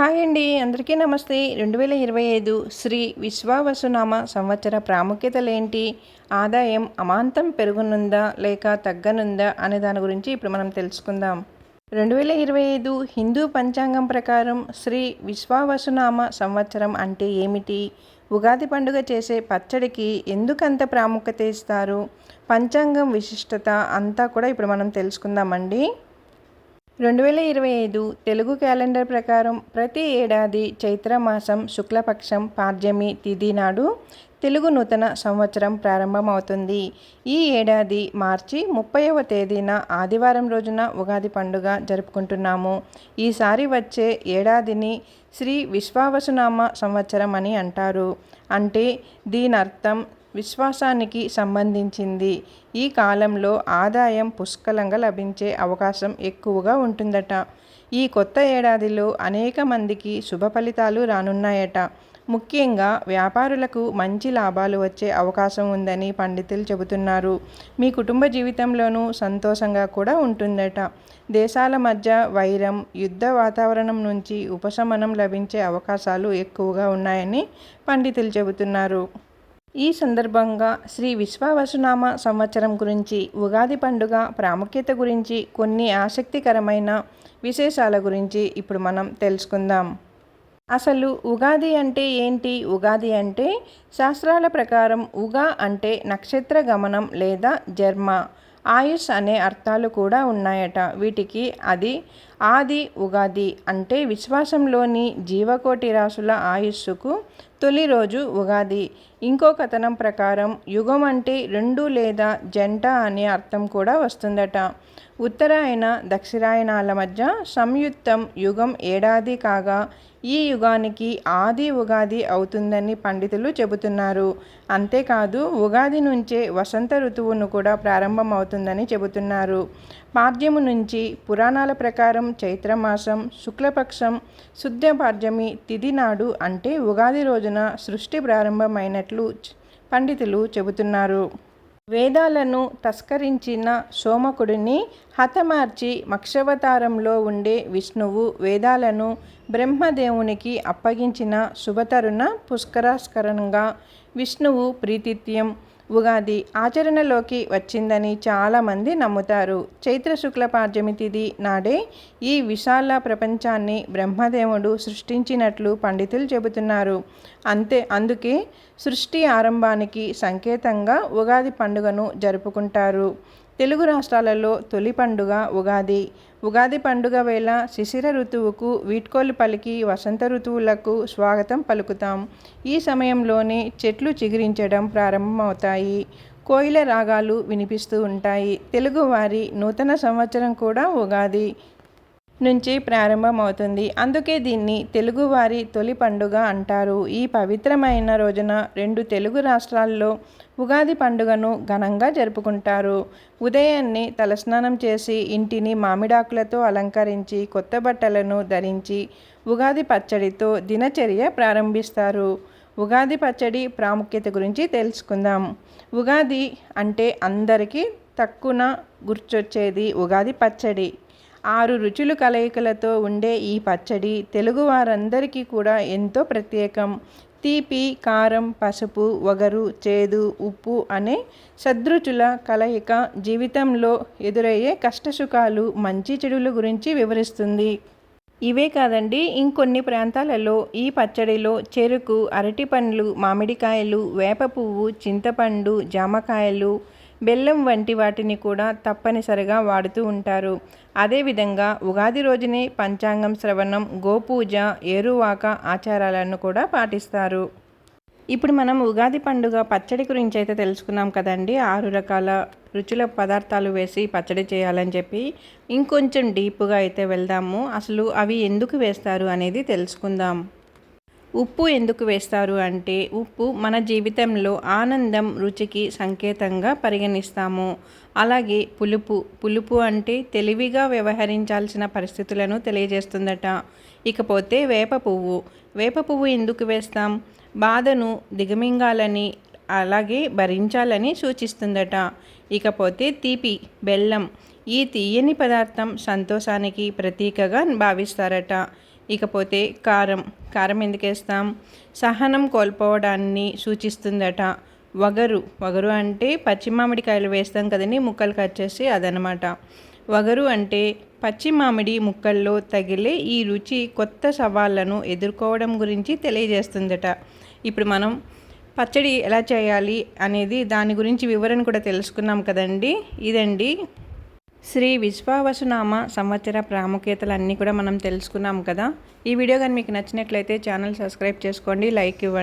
Hi అండి అందరికీ నమస్తే. రెండు వేల ఇరవై ఐదు శ్రీ విశ్వావసునామ సంవత్సర ప్రాముఖ్యతలేంటి? ఆదాయం అమాంతం పెరుగునుందా లేక తగ్గనుందా అనే దాని గురించి ఇప్పుడు మనం తెలుసుకుందాం. రెండు వేల ఇరవై ఐదు హిందూ పంచాంగం ప్రకారం శ్రీ విశ్వావసునామ సంవత్సరం అంటే ఏమిటి? ఉగాది పండుగ చేసే పచ్చడికి ఎందుకంత ప్రాముఖ్యత ఇస్తారు? పంచాంగం విశిష్టత అంతా కూడా ఇప్పుడు మనం తెలుసుకుందామండి. రెండు వేల ఇరవై ఐదు తెలుగు క్యాలెండర్ ప్రకారం ప్రతి ఏడాది చైత్రమాసం శుక్లపక్షం పార్జమి తిథి నాడు తెలుగు నూతన సంవత్సరం ప్రారంభమవుతుంది. ఈ ఏడాది మార్చి ముప్పైవ తేదీన ఆదివారం రోజున ఉగాది పండుగ జరుపుకుంటున్నాము. ఈసారి వచ్చే ఏడాదిని శ్రీ విశ్వావసునామ సంవత్సరం అని అంటారు. అంటే దీని అర్థం విశ్వాసానికి సంబంధించింది. ఈ కాలంలో ఆదాయం పుష్కలంగా లభించే అవకాశం ఎక్కువగా ఉంటుందట. ఈ కొత్త ఏడాదిలో అనేక మందికి శుభ ఫలితాలు రానున్నాయట. ముఖ్యంగా వ్యాపారులకు మంచి లాభాలు వచ్చే అవకాశం ఉందని పండితులు చెబుతున్నారు. మీ కుటుంబ జీవితంలోనూ సంతోషంగా కూడా ఉంటుందట. దేశాల మధ్య వైరం యుద్ధ వాతావరణం నుంచి ఉపశమనం లభించే అవకాశాలు ఎక్కువగా ఉన్నాయని పండితులు చెబుతున్నారు. ఈ సందర్భంగా శ్రీ విశ్వావసునామ సంవత్సరం గురించి ఉగాది పండుగ ప్రాముఖ్యత గురించి కొన్ని ఆసక్తికరమైన విశేషాల గురించి ఇప్పుడు మనం తెలుసుకుందాం. అసలు ఉగాది అంటే ఏంటి? ఉగాది అంటే శాస్త్రాల ప్రకారం ఉగా అంటే నక్షత్ర గమనం లేదా జర్మ ఆయుష్ అనే అర్థాలు కూడా ఉన్నాయట. వీటికి అది ఆది ఉగాది అంటే విశ్వాసంలోని జీవకోటి రాసుల ఆయుస్సుకు తొలి రోజు ఉగాది. ఇంకో కథనం ప్రకారం యుగం అంటే రెండు లేదా జంట అనే అర్థం కూడా వస్తుందట. ఉత్తరాయణ దక్షిణాయనాల మధ్య సంయుక్తం యుగం ఏడాది కాగా ఈ యుగానికి ఆది ఉగాది అవుతుందని పండితులు చెబుతున్నారు. అంతేకాదు ఉగాది నుంచే వసంత ఋతువును కూడా ప్రారంభమవుతుందని చెబుతున్నారు. పాడ్యము నుంచి పురాణాల ప్రకారం చైత్రమాసం శుక్లపక్షం శుద్ధ పాడ్యమి తిథి నాడు అంటే ఉగాది రోజున సృష్టి ప్రారంభమైనట్లు పండితులు చెబుతున్నారు. వేదాలను తస్కరించిన సోమకుడిని హతమార్చి మక్షవతారంలో ఉండే విష్ణువు వేదాలను బ్రహ్మదేవునికి అప్పగించిన శుభతరుణ పుష్కరాస్కరంగా విష్ణువు ప్రీతిత్యం ఉగాది ఆచరణలోకి వచ్చిందని చాలామంది నమ్ముతారు. చైత్ర శుక్ల పార్జమి తిథి నాడే ఈ విశాల ప్రపంచాన్ని బ్రహ్మదేవుడు సృష్టించినట్లు పండితులు చెబుతున్నారు. అంతే అందుకే సృష్టి ఆరంభానికి సంకేతంగా ఉగాది పండుగను జరుపుకుంటారు. తెలుగు రాష్ట్రాలలో తొలి పండుగ ఉగాది. ఉగాది పండుగ వేళ శిశిర ఋతువుకు వీట్కోలు పలికి వసంత ఋతువులకు స్వాగతం పలుకుతాం. ఈ సమయంలోనే చెట్లు చిగురించడం ప్రారంభమవుతాయి. కోయిల రాగాలు వినిపిస్తూ ఉంటాయి. తెలుగువారి నూతన సంవత్సరం కూడా ఉగాది. నుంచి ప్రారంభమవుతుంది. అందుకే దీన్ని తెలుగువారి తొలి పండుగ అంటారు. ఈ పవిత్రమైన రోజున రెండు తెలుగు రాష్ట్రాల్లో ఉగాది పండుగను ఘనంగా జరుపుకుంటారు. ఉదయాన్నే తలస్నానం చేసి ఇంటిని మామిడాకులతో అలంకరించి కొత్త బట్టలను ధరించి ఉగాది పచ్చడితో దినచర్య ప్రారంభిస్తారు. ఉగాది పచ్చడి ప్రాముఖ్యత గురించి తెలుసుకుందాం. ఉగాది అంటే అందరికీ తక్కువ గుర్చొచ్చేది ఉగాది పచ్చడి. ఆరు రుచులు కలయికలతో ఉండే ఈ పచ్చడి తెలుగు వారందరికీ కూడా ఎంతో ప్రత్యేకం. తీపి కారం పసుపు వగరు చేదు ఉప్పు అనే సదృచుల కలయిక జీవితంలో ఎదురయ్యే కష్టసుఖాలు మంచి చెడుల గురించి వివరిస్తుంది. ఇవే కాదండి ఇంకొన్ని ప్రాంతాలలో ఈ పచ్చడిలో చెరుకు అరటి పండ్లు మామిడికాయలు వేప పువ్వు చింతపండు జామకాయలు బెల్లం వంటి వాటిని కూడా తప్పనిసరిగా వాడుతూ ఉంటారు. అదేవిధంగా ఉగాది రోజునే పంచాంగం శ్రవణం గోపూజ ఏరువాక ఆచారాలను కూడా పాటిస్తారు. ఇప్పుడు మనం ఉగాది పండుగ పచ్చడి గురించి అయితే తెలుసుకున్నాం కదండి. ఆరు రకాల రుచుల పదార్థాలు వేసి పచ్చడి చేయాలని చెప్పి ఇంకొంచెం డీప్గా అయితే వెళ్దాము. అసలు అవి ఎందుకు వేస్తారు అనేది తెలుసుకుందాం. ఉప్పు ఎందుకు వేస్తారు అంటే ఉప్పు మన జీవితంలో ఆనందం రుచికి సంకేతంగా పరిగణిస్తాము. అలాగే పులుపు పులుపు అంటే తెలివిగా వ్యవహరించాల్సిన పరిస్థితులను తెలియజేస్తుందట. ఇకపోతే వేప పువ్వు. వేప పువ్వు ఎందుకు వేస్తాం? బాధను దిగమింగాలని అలాగే భరించాలని సూచిస్తుందట. ఇకపోతే తీపి బెల్లం ఈ తీయని పదార్థం సంతోషానికి ప్రతీకగా భావిస్తారట. ఇకపోతే కారం కారం ఎందుకు వేస్తాం? సహనం కోల్పోవడాన్ని సూచిస్తుందట. వగరు వగరు అంటే పచ్చి మామిడికాయలు వేస్తాం కదండి ముక్కలు కట్ చేసి అదనమాట. వగరు అంటే పచ్చి మామిడి ముక్కల్లో తగిలే ఈ రుచి కొత్త సవాళ్ళను ఎదుర్కోవడం గురించి తెలియజేస్తుందట. ఇప్పుడు మనం పచ్చడి ఎలా చేయాలి అనేది దాని గురించి వివరణ కూడా తెలుసుకున్నాం కదండి. ఇదండి శ్రీ విశ్వావసునామ సంవత్సర ప్రాముఖ్యతలన్నీ కూడా మనం తెలుసుకున్నాం కదా. ఈ వీడియో కానీ మీకు నచ్చినట్లయితే ఛానల్ సబ్స్క్రైబ్ చేసుకోండి లైక్ ఇవ్వండి.